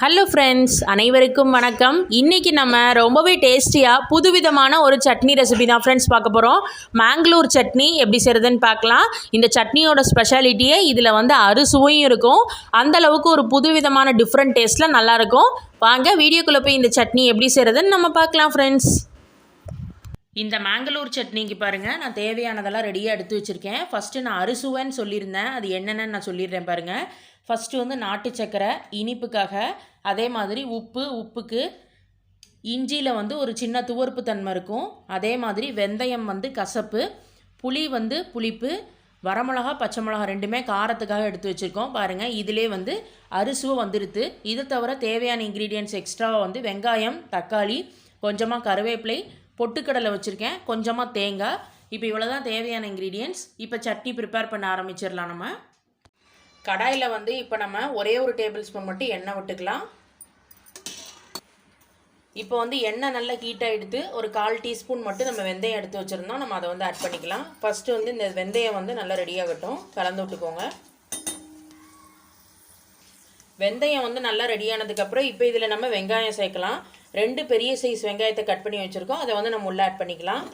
Hello friends அனைவருக்கும் வணக்கம். இன்றைக்கி நம்ம ரொம்பவே டேஸ்டியாக புதுவிதமான ஒரு சட்னி ரெசிபி தான் ஃப்ரெண்ட்ஸ் பார்க்க போகிறோம் மேங்களூர் சட்னி எப்படி செய்கிறதுன்னு பார்க்கலாம். இந்த சட்னியோட ஸ்பெஷாலிட்டியே இதில் வந்து அறுசுவையும் இருக்கும். அந்த அளவுக்கு ஒரு புதுவிதமான டிஃப்ரெண்ட் டேஸ்ட்டில் நல்லாயிருக்கும் வாங்க வீடியோக்குள்ளே போய் இந்த சட்னி எப்படி செய்கிறதுன்னு நம்ம பார்க்கலாம் ஃப்ரெண்ட்ஸ் இந்த மேங்களூர் சட்னிக்கு பாருங்கள் நான் தேவையானதெல்லாம் ரெடியாக எடுத்து வச்சுருக்கேன். ஃபஸ்ட்டு நான் அரிசுவேன்னு சொல்லியிருந்தேன். அது என்னென்னு நான் சொல்லிடுறேன் பாருங்கள் ஃபஸ்ட்டு வந்து நாட்டு சக்கரை இனிப்புக்காக அதே மாதிரி உப்பு உப்புக்கு இஞ்சியில் வந்து ஒரு சின்ன துவர்ப்பு தன்மை இருக்கும். அதே மாதிரி வெந்தயம் வந்து கசப்பு புளி வந்து புளிப்பு வரமிளகா பச்சை மிளகா ரெண்டுமே காரத்துக்காக எடுத்து வச்சுருக்கோம். பாருங்கள் இதிலே வந்து அரிசுவை வந்துடுது இது தவிர தேவையான இன்க்ரீடியன்ட்ஸ் எக்ஸ்ட்ராவாக வந்து வெங்காயம் தக்காளி கொஞ்சமாக கருவேப்பிலை பொட்டுக்கடலை வச்சுருக்கேன். கொஞ்சமாக தேங்காய். இப்போ இவ்வளோ தான் தேவையான இன்க்ரீடியன்ட்ஸ் இப்போ சட்னி ப்ரிப்பேர் பண்ண ஆரம்பிச்சிடலாம் நம்ம. கடாயில் வந்து இப்போ நம்ம ஒரே ஒரு டேபிள் ஸ்பூன் மட்டும் எண்ணெய் விட்டுக்கலாம். இப்போ வந்து எண்ணெய் நல்லா ஹீட்டாக எடுத்து ஒரு கால் டீஸ்பூன் மட்டும் நம்ம வெந்தயம் எடுத்து வச்சுருந்தோம். நம்ம அதை வந்து ஆட் பண்ணிக்கலாம். ஃபஸ்ட்டு வந்து இந்த வெந்தயம் வந்து நல்லா ரெடியாகட்டும் கலந்து விட்டுக்கோங்க. வெந்தயம் வந்து நல்லா ரெடியானதுக்கப்புறம் இப்போ இதில் நம்ம வெங்காயம் சேர்க்கலாம். ரெண்டு பெரிய சைஸ் வெங்காயத்தை கட் பண்ணி வச்சுருக்கோம். அதை வந்து நம்ம உள்ளே ஆட் பண்ணிக்கலாம்.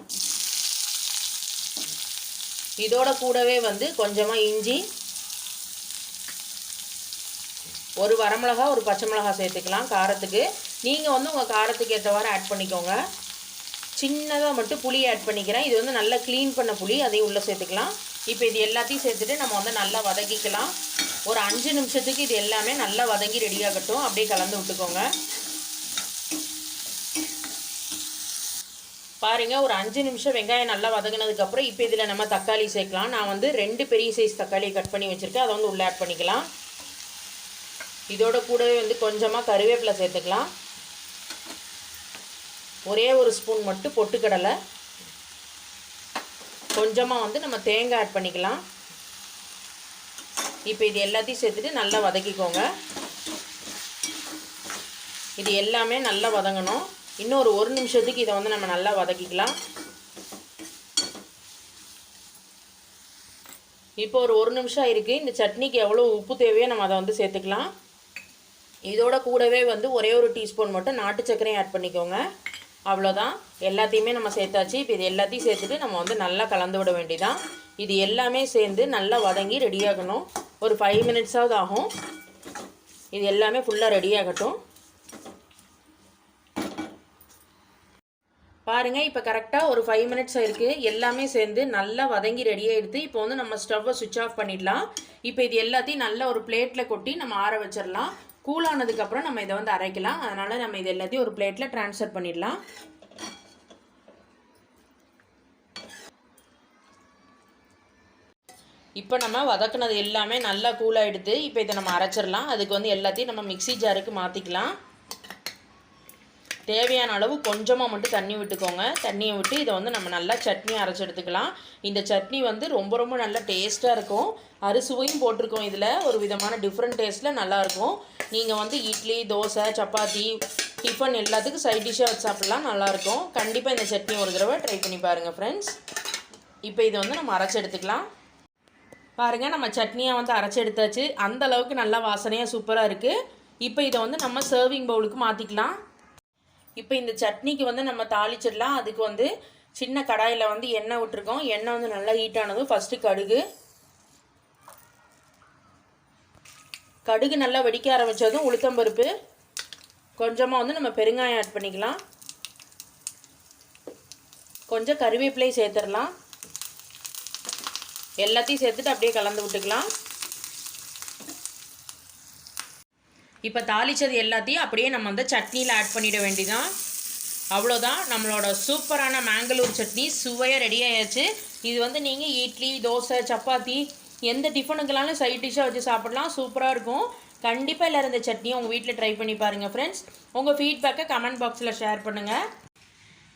இதோட கூடவே வந்து கொஞ்சமாக இஞ்சி ஒரு வரமிளகா ஒரு பச்சை மிளகா சேர்த்துக்கலாம் காரத்துக்கு. நீங்கள் வந்து உங்கள் காரத்துக்கு ஏற்றவாறு ஆட் பண்ணிக்கோங்க. சின்னதாக மட்டும் புளி ஆட் பண்ணிக்கிறேன். இது வந்து நல்லா க்ளீன் பண்ண புளி அதையும் உள்ளே சேர்த்துக்கலாம். இப்போ இது எல்லாத்தையும் சேர்த்துட்டு நம்ம வந்து நல்லா வதக்கிக்கலாம். ஒரு அஞ்சு நிமிஷத்துக்கு இது எல்லாமே நல்லா வதங்கி ரெடியாகட்டும் அப்படியே கலந்து விட்டுக்கோங்க. பாருங்கள் ஒரு அஞ்சு நிமிஷம் வெங்காயம் நல்லா வதங்கினதுக்கப்புறம் இப்போ இதில் நம்ம தக்காளி சேர்க்கலாம். நான் வந்து ரெண்டு பெரிய சைஸ் தக்காளியை கட் பண்ணி வச்சுருக்கேன். அதை வந்து உள்ளே ஆட் பண்ணிக்கலாம். இதோட கூடவே வந்து கொஞ்சமாக கருவேப்பிலை சேர்த்துக்கலாம். ஒரே ஒரு ஸ்பூன் மட்டும் பொட்டுக்கடலை. கொஞ்சமாக வந்து நம்ம தேங்காய் ஆட் பண்ணிக்கலாம். இப்போ இது எல்லாத்தையும் சேர்த்துட்டு நல்லா வதக்கிக்கோங்க. இது எல்லாமே நல்லா வதங்கணும். இன்னும் ஒரு ஒரு நிமிஷத்துக்கு இதை வந்து நம்ம நல்லா வதக்கிக்கலாம். இப்போ ஒரு ஒரு நிமிஷம் இருக்குது இந்த சட்னிக்கு எவ்வளோ உப்பு தேவையோ நம்ம அதை வந்து சேர்த்துக்கலாம். இதோட கூடவே வந்து ஒரே ஒரு டீஸ்பூன் மட்டும் நாட்டு சர்க்கரையும் ஆட் பண்ணிக்கோங்க. அவ்வளோதான் எல்லாத்தையுமே நம்ம சேர்த்தாச்சு. இப்போ இது எல்லாத்தையும் சேர்த்துட்டு நம்ம வந்து நல்லா கலந்து விட வேண்டியதான் இது எல்லாமே சேர்ந்து நல்லா வதங்கி ரெடியாகணும் ஒரு ஃபைவ் மினிட்ஸாவது ஆகும். இது எல்லாமே ஃபுல்லாக ரெடியாகட்டும் பாருங்கள் இப்போ கரெக்டாக ஒரு ஃபைவ் மினிட்ஸ் இருக்குது எல்லாமே சேர்ந்து நல்லா வதங்கி ரெடி ஆகிடுது இப்போ வந்து நம்ம ஸ்டவ்வை சுவிட்ச் ஆஃப் பண்ணிடலாம். இப்போ இது எல்லாத்தையும் நல்லா ஒரு பிளேட்டில் கொட்டி நம்ம ஆற வச்சிடலாம். கூலானதுக்கப்புறம் நம்ம இதை வந்து அரைக்கலாம். அதனால் நம்ம இது எல்லாத்தையும் ஒரு பிளேட்டில் ட்ரான்ஸ்ஃபர் பண்ணிடலாம். இப்போ நம்ம வதக்குனது எல்லாமே நல்லா கூலாகிடுது இப்போ இதை நம்ம அரைச்சிடலாம். அதுக்கு வந்து எல்லாத்தையும் நம்ம மிக்சி ஜாருக்கு மாற்றிக்கலாம் தேவையான அளவு கொஞ்சமாக மட்டும் தண்ணி விட்டுக்கோங்க. தண்ணியை விட்டு இதை வந்து நம்ம நல்லா சட்னி அரைச்சி எடுத்துக்கலாம். இந்த சட்னி வந்து ரொம்ப ரொம்ப நல்லா டேஸ்ட்டாக இருக்கும். அரிசுவையும் போட்டிருக்கோம் இதில். ஒரு விதமான டிஃப்ரெண்ட் டேஸ்ட்டில் நல்லாயிருக்கும் நீங்கள் வந்து இட்லி தோசை சப்பாத்தி டிஃபன் எல்லாத்துக்கும் சைட் டிஷ்ஷாக வச்சு சாப்பிட்லாம். நல்லாயிருக்கும் கண்டிப்பாக இந்த சட்னி ஒரு தடவை ட்ரை பண்ணி பாருங்கள் ஃப்ரெண்ட்ஸ் இப்போ இதை வந்து நம்ம அரைச்சி எடுத்துக்கலாம். பாருங்கள் நம்ம சட்னியாக வந்து அரைச்சி எடுத்தாச்சு. அந்த அளவுக்கு நல்லா வாசனையாக சூப்பராக இருக்குது இப்போ இதை வந்து நம்ம சர்விங் பவுலுக்கு மாற்றிக்கலாம் இப்போ இந்த சட்னிக்கு வந்து நம்ம தாளிச்சிடலாம். அதுக்கு வந்து சின்ன கடாயில் வந்து எண்ணெய் விட்டுருக்கோம். எண்ணெய் வந்து நல்லா ஹீட் ஆனதும் ஃபஸ்ட்டு கடுகு. கடுகு நல்லா வெடிக்க ஆரம்பித்ததும் உளுத்தம்பருப்பு கொஞ்சமாக வந்து நம்ம பெருங்காயம் ஆட் பண்ணிக்கலாம். கொஞ்சம் கருவேப்பிலையும் சேர்த்துடலாம். எல்லாத்தையும் சேர்த்துட்டு அப்படியே கலந்து விட்டுக்கலாம். இப்போ தாளித்தது எல்லாத்தையும் அப்படியே நம்ம வந்து சட்னியில் ஆட் பண்ணிட வேண்டிதான். அவ்வளோதான் நம்மளோட சூப்பரான மேங்களூர் சட்னி சுவையாக ரெடி ஆயாச்சு. இது வந்து நீங்கள் இட்லி தோசை சப்பாத்தி எந்த டிஃபனுக்கெல்லாம் சைட் டிஷ்ஷாக வச்சு சாப்பிட்லாம். சூப்பராக இருக்கும். கண்டிப்பாக எல்லோரும் இந்த சட்னியை உங்கள் வீட்டில் ட்ரை பண்ணி பாருங்கள் ஃப்ரெண்ட்ஸ் உங்கள் ஃபீட்பேக்கை கமெண்ட் பாக்ஸில் ஷேர் பண்ணுங்கள்